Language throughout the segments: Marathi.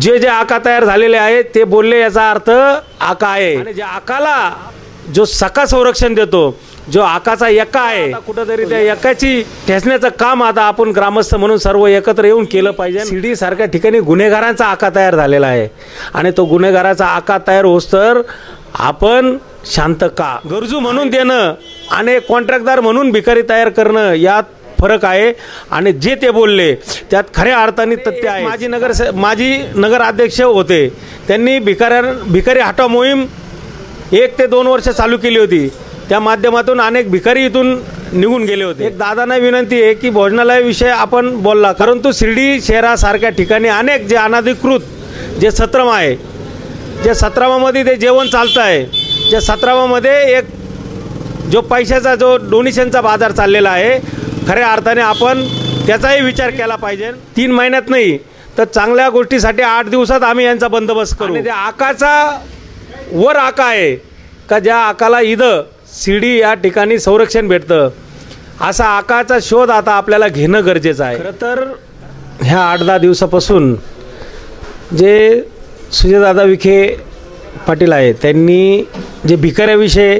जे जे आका तयार झालेले आहेत ते बोलले याचा अर्थ आका आहे. आणि जे आकाला जो सका संरक्षण देतो जो आकाचा यका आहे कुठंतरी त्या यकाची ठेचण्याचं काम आता आपण ग्रामस्थ म्हणून सर्व एकत्र येऊन केलं पाहिजे. शिर्डी सारख्या ठिकाणी गुन्हेगारांचा आका तयार झालेला आहे. आणि तो गुन्हेगाराचा आका तयार होस तर आपण शांत का? गरजू म्हणून देणं आणि कॉन्ट्रॅक्टदार म्हणून भिकारी तयार करणं यात फरक आहे आणि जे ते बोलले त्यात खऱ्या अर्थाने तथ्य आहे. माजी नगर माजी नगराध्यक्ष होते. त्यांनी भिकाऱ्या भिकारी हटाव मोहीम एक ते दोन वर्ष चालू केली होती. त्या माध्यमातून अनेक भिकारी इथून निघून गेले होते. एक दादांना विनंती आहे की भोजनालयाविषयी आपण बोलला परंतु शिर्डी शहरासारख्या ठिकाणी अनेक जे अनाधिकृत जे सत्रम आहे जे सतरावामध्ये ते जेवण चालतं आहे जे सतरावामध्ये एक जो पैशाचा जो डोनेशनचा बाजार चाललेला आहे खऱ्या अर्थाने आपण त्याचाही विचार केला पाहिजे. तीन महिन्यात नाही तर चांगल्या गोष्टीसाठी आठ दिवसात आम्ही यांचा बंदोबस्त करू. त्या आकाचा वर आका आहे का ज्या आकाला इथं शिडी या ठिकाणी संरक्षण भेटतं असा आकाचा शोध आता आपल्याला घेणं गरजेचं आहे. खरं तर ह्या आठ दहा दिवसापासून जे सुजयदादा विखे पाटील आहे त्यांनी जे भिकाऱ्याविषयी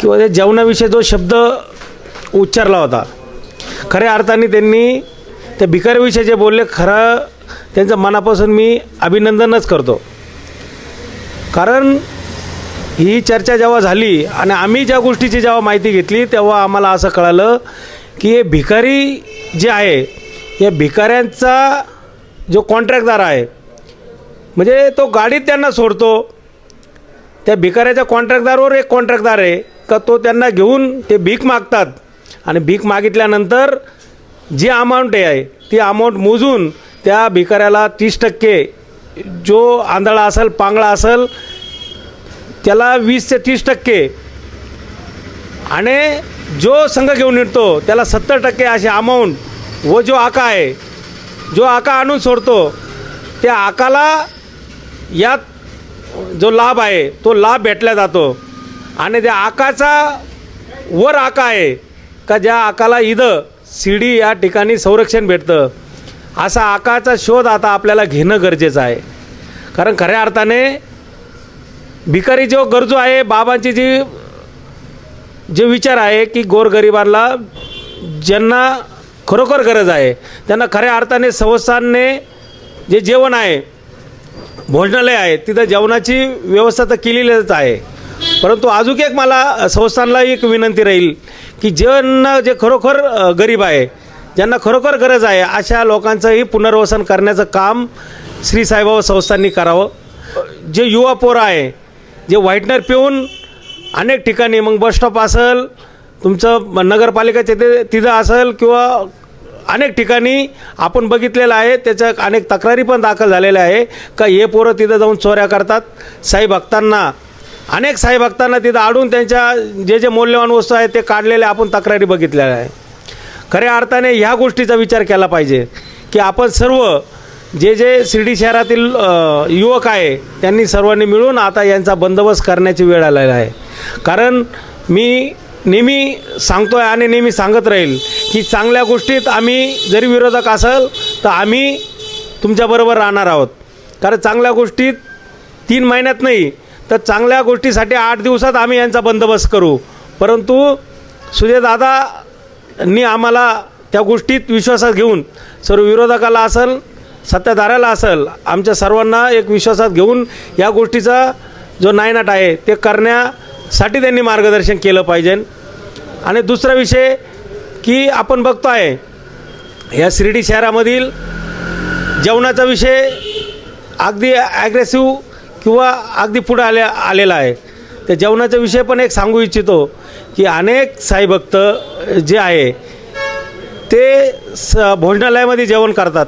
किंवा ते जेवणाविषयी जो शब्द उच्चारला होता खऱ्या अर्थाने त्यांनी त्या भिकाऱ्याविषयी जे बोलले खरं त्यांचं मनापासून मी अभिनंदनच करतो. कारण ही चर्चा जेव्हा झाली आणि आम्ही ज्या गोष्टीची जेव्हा माहिती घेतली तेव्हा आम्हाला असं कळालं की हे भिकारी जे आहे या भिकाऱ्यांचा जो कॉन्ट्रॅक्टदार आहे म्हणजे तो गाडीत त्यांना सोडतो. त्या भिकाऱ्याच्या कॉन्ट्रॅक्टदारवर एक कॉन्ट्रॅक्टदार आहे का तो त्यांना घेऊन ते भीक मागतात. आणि भीक मागितल्यानंतर जी अमाऊंट आहे ती अमाऊंट मोजून त्या भिकाऱ्याला तीस टक्के जो आंधळा असेल पांगळा असेल त्याला वीस ते तीस टक्के. आणि जो संघ घेऊन येतो त्याला सत्तर टक्के अशी अमाऊंट व जो आका आहे जो आका आणून सोडतो त्या आकाला यात जो लाभ आहे तो लाभ भेटला जातो. आणि त्या आकाचा वर आका आहे का ज्या आकाला इदं शिडी या ठिकाणी संरक्षण भेटतं असा आकाचा शोध आता आपल्याला घेणं गरजेचं आहे. कारण खऱ्या अर्थाने भिकारी जो गरजू आहे बाबांची जी जे विचार आहे की गोरगरिबांना ज्यांना खरोखर गरज आहे त्यांना खऱ्या अर्थाने संस्थानने जे जेवण आहे भोजनालय आहे तिथं जेवणाची व्यवस्था तर केलेलीच आहे. परंतु अजून एक मला संस्थांना एक विनंती राहील की ज्यांना जे खरोखर गरीब आहे ज्यांना खरोखर गरज आहे अशा लोकांचंही पुनर्वसन करण्याचं काम श्री साईबाबा संस्थांनी करावं. जे युवा पोरं आहे जे व्हाईटनर पिऊन अनेक ठिकाणी मग बस स्टॉप असेल तुमचं नगरपालिकेचे ते तिथं असेल किंवा अनेक ठिकाणी आपण बघितलेलं आहे त्याच्या अनेक तक्रारी पण दाखल झालेल्या आहे का हे पोरं तिथं जाऊन चोऱ्या करतात. साई भक्तांना अनेक साई भक्तांना तिथं आडून त्यांच्या जे जे मौल्यवान वस्तू आहेत ते काढलेले आपण तक्रारी बघितलेल्या आहे खऱ्या अर्थाने ह्या गोष्टीचा विचार केला पाहिजे की आपण सर्व जे जे शिर्डी शहरातील युवक आहे त्यांनी सर्वांनी मिळून आता यांचा बंदोबस्त करण्याची वेळ आलेला आहे. कारण मी नेहमी सांगतो आहे आणि नेहमी सांगत राहील की चांगल्या गोष्टीत आम्ही जरी विरोधक असेल तर आम्ही तुमच्याबरोबर राहणार आहोत. कारण चांगल्या गोष्टीत तीन महिन्यात नाही तर चांगल्या गोष्टीसाठी आठ दिवसात आम्ही यांचा बंदोबस्त करू. परंतु सुजयदादांनी आम्हाला त्या गोष्टीत विश्वासात घेऊन सर्व विरोधकाला असेल सत्ताधाऱ्याला असेल आमच्या सर्वांना एक विश्वासात घेऊन या गोष्टीचा जो नायनाट आहे ते करण्यासाठी त्यांनी मार्गदर्शन केलं पाहिजे. आणि दुसरा विषय की आपण बघतो आहे या शिर्डी शहरामधील जेवणाचा विषय अगदी ॲग्रेसिव्ह किंवा अगदी पुढे आले आलेला आहे. त्या जेवणाचा विषय पण एक सांगू इच्छितो की अनेक साईभक्त जे आहे ते स भोजनालयामध्ये जेवण करतात.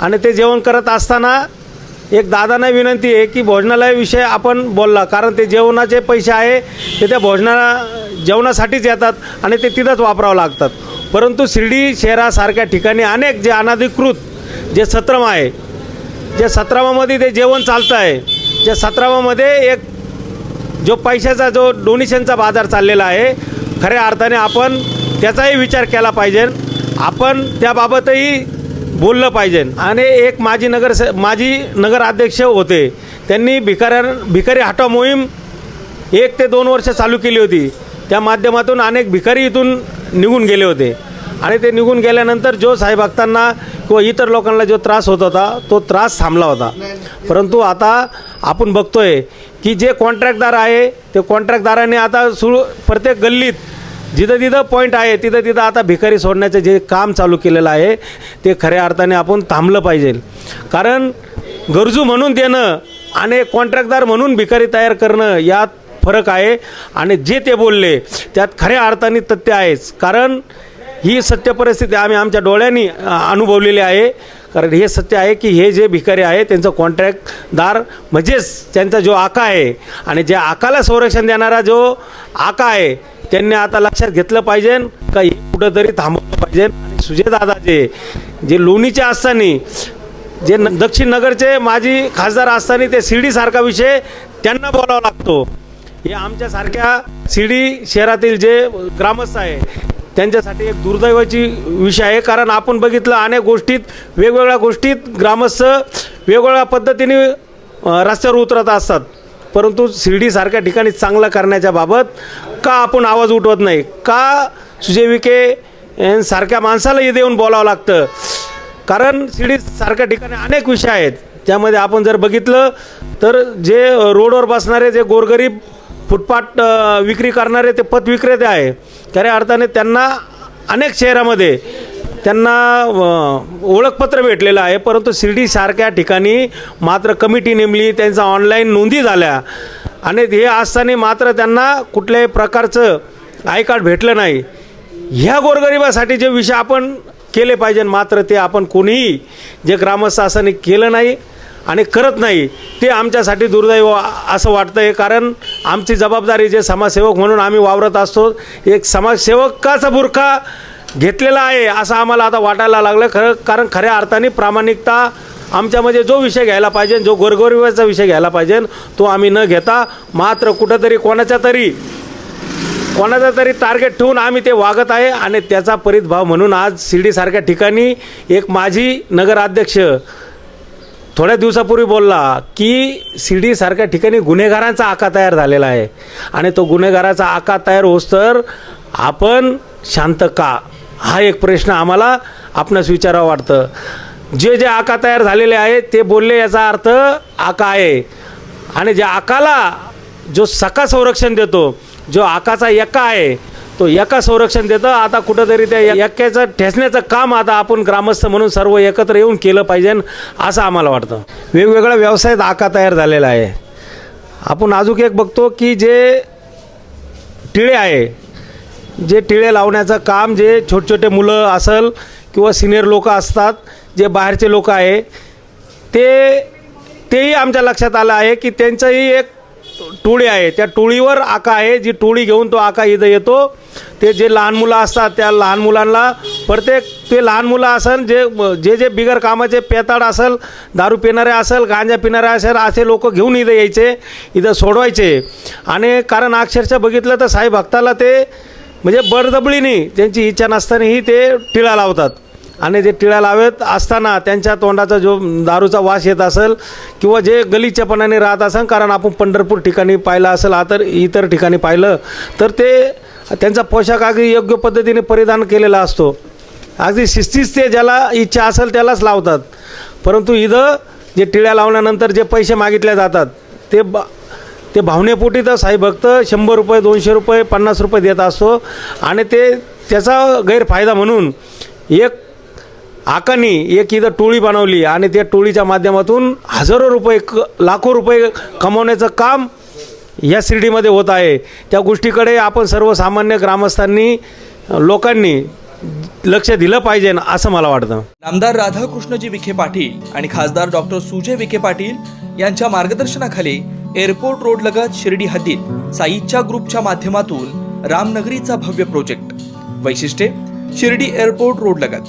आणि ते जेवण करत असताना एक दादांना विनंती आहे की भोजनालयाविषयी आपण बोलला कारण ते जेवणाचे पैसे आहे ते त्या भोजना जेवणासाठीच येतात आणि ते तिथंच वापरावं लागतात. परंतु शिर्डी शहरासारख्या ठिकाणी अनेक जे अनाधिकृत जे सत्रम आहे जे सतरावामध्ये ते जेवण चालतं आहे जे सतरावामध्ये एक जो पैशाचा जो डोनेशनचा बाजार चाललेला आहे खऱ्या अर्थाने आपण त्याचाही विचार केला पाहिजे. आपण त्याबाबतही बोललं पाहिजे. आणि एक माजी नगर माजी नगराध्यक्ष होते. त्यांनी भिकाऱ्या भिकारी हटाव मोहीम एक ते दोन वर्ष चालू केली होती. त्या माध्यमातून अनेक भिकारी इथून निघून गेले होते. आणि ते निघून गेल्यानंतर जो साहेब भक्तांना किंवा इतर लोकांना जो त्रास होत होता तो त्रास थांबला होता. परंतु आता आपण बघतोय की जे कॉन्ट्रॅक्टदार आहे ते कॉन्ट्रॅक्टदाराने आता सुरू प्रत्येक गल्लीत जिथं तिथं पॉईंट आहे तिथं तिथं आता भिकारी सोडण्याचं जे काम चालू केलेलं आहे ते खऱ्या अर्थाने आपण थांबलं पाहिजे. कारण गरजू म्हणून देणं आणि कॉन्ट्रॅक्टदार म्हणून भिकारी तयार करणं यात फरक आहे. आणि जे ते बोलले त्यात खऱ्या अर्थाने तथ्य आहेच. कारण ही सत्य परिस्थिती आम्ही आमच्या डोळ्यांनी अनुभवलेली आहे. कारण हे सत्य आहे की हे जे भिकारी आहे त्यांचं कॉन्ट्रॅक्टदार म्हणजेच त्यांचा जो आका आहे आणि ज्या आकाला संरक्षण देणारा जो आका आहे त्यांनी आता लक्षात घेतलं पाहिजे का हे कुठंतरी थांबवलं पाहिजे. आणि सुजयदादा जे जे लोणीचे असताना जे न दक्षिण नगरचे माजी खासदार असताना ते शिर्डीसारखा विषय त्यांना बोलावा लागतो. हे आमच्यासारख्या शिर्डी शहरातील जे ग्रामस्थ आहे त्यांच्यासाठी एक दुर्दैवाची विषय आहे. कारण आपण बघितलं अनेक गोष्टीत वेगवेगळ्या गोष्टीत ग्रामस्थ वेगवेगळ्या पद्धतीने रस्त्यावर उतरत असतात. परंतु शिर्डीसारख्या ठिकाणी चांगलं करण्याच्या बाबत का आपण आवाज उठवत नाही? का सुजय विखे यांसारख्या माणसाला इथे येऊन बोलावं लागतं? कारण शिर्डीसारख्या ठिकाणी अनेक विषय आहेत. त्यामध्ये आपण जर बघितलं तर जे रोडवर बसणारे जे गोरगरीब फुटपाट विक्री करणारे ते पथ विक्रेते आहे. खऱ्या अर्थाने त्यांना अनेक शहरामध्ये त्यांना ओळखपत्र भेटलेलं आहे. परंतु शिर्डीसारख्या ठिकाणी मात्र कमिटी नेमली त्यांचा ऑनलाईन नोंदी झाल्या. आणि हे असताना मात्र त्यांना कुठल्याही प्रकारचं आय कार्ड भेटलं नाही. ह्या गोरगरिबासाठी जे विषय आपण केले पाहिजे मात्र ते आपण कोणीही जे ग्रामस्थ असताना केलं नाही आणि करत नाही ते आमच्यासाठी दुर्दैव असं वाटतं आहे कारण आमची जबाबदारी जे समाजसेवक म्हणून आम्ही वावरत असतो एक समाजसेवकाचा बुरखा घेतलेला आहे असं आम्हाला आता वाटायला लागलं. खरं कारण खऱ्या अर्थाने प्रामाणिकता आमच्यामध्ये जो विषय घ्यायला पाहिजे जो गोरगरिबाचा विषय घ्यायला पाहिजे तो आम्ही न घेता मात्र कुठंतरी कोणाच्या तरी कोणाचा तरी टार्गेट ठेवून आम्ही ते वागत आहे. आणि त्याचा परितभाव म्हणून आज शिर्डीसारख्या ठिकाणी एक माजी नगराध्यक्ष थोड्या दिवसापूर्वी बोलला की शिर्डीसारख्या ठिकाणी गुन्हेगारांचा आका तयार झालेला आहे. आणि तो गुन्हेगाराचा आका तयार होस तर आपण शांत का? हा एक प्रश्न आम्हाला आपणास विचारावं वाटतं. जे जे आका तयार झालेले आहे ते बोलले याचा अर्थ आका आहे. आणि ज्या आकाला जो सका संरक्षण देतो जो आकाचा एका आहे तो एका संरक्षण देतं आता कुठंतरी त्या यक्क्याचं ठेचण्याचं काम आता आपण ग्रामस्थ म्हणून सर्व एकत्र येऊन केलं पाहिजे असं आम्हाला वाटतं. वेगवेगळ्या व्यवसायात आका तयार झालेला आहे. आपण अजून एक बघतो की जे टिळे आहे जे टिळे लावण्याचं काम जे छोटे छोटे मुलं असल किंवा सिनियर लोक असतात जे बाहेरचे लोक आहे ते तेही आमच्या लक्षात आलं आहे की त्यांचंही एक टोळी आहे. त्या टोळीवर आका आहे जी टोळी घेऊन तो आका इथं येतो. ते जे लहान मुलं असतात त्या लहान मुलांना प्रत्येक ते लहान मुलं असेल जे जे जे बिगर कामाचे पेताड असेल दारू पिणारे असेल गांजा पिणारे असेल असे लोक घेऊन इथं यायचे इथं सोडवायचे. आणि कारण अक्षरशः बघितलं तर साई भक्ताला ते म्हणजे बळजबळीने त्यांची इच्छा नसतानाही ते टिळा लावतात. आणि जे टिळा लावत असताना त्यांच्या तोंडाचा जो दारूचा वास येत असेल किंवा जे गलीच्यापणाने राहत असेल कारण आपण पंढरपूर ठिकाणी पाहिलं असेल तर इतर ठिकाणी पाहिलं तर ते त्यांचा पोशाख अगदी योग्य पद्धतीने परिधान केलेला असतो. अगदी शिस्तीच ते ज्याला इच्छा असेल त्यालाच लावतात. परंतु इथं जे टिळ्या लावल्यानंतर जे पैसे मागितले जातात ते बा ते भावनेपोटी तर साई भक्त शंभर रुपये दोनशे रुपये पन्नास रुपये देत असतो. आणि ते त्याचा गैरफायदा म्हणून एक आकानी एक इथं टोळी बनवली आणि त्या टोळीच्या माध्यमातून हजारो रुपये क लाखो रुपये कमवण्याचं काम या शिर्डीमध्ये होत आहे. त्या गोष्टीकडे आपण सर्वसामान्य ग्रामस्थांनी लोकांनी लक्ष दिलं पाहिजे असं मला वाटतं. आमदार राधाकृष्णजी विखे पाटील आणि खासदार डॉक्टर सुजय विखे पाटील यांच्या मार्गदर्शनाखाली एअरपोर्ट रोड लगत शिर्डी हद्दीत साईच्या ग्रुपच्या माध्यमातून रामनगरीचा भव्य प्रोजेक्ट. वैशिष्ट्ये शिर्डी एअरपोर्ट रोड लगत.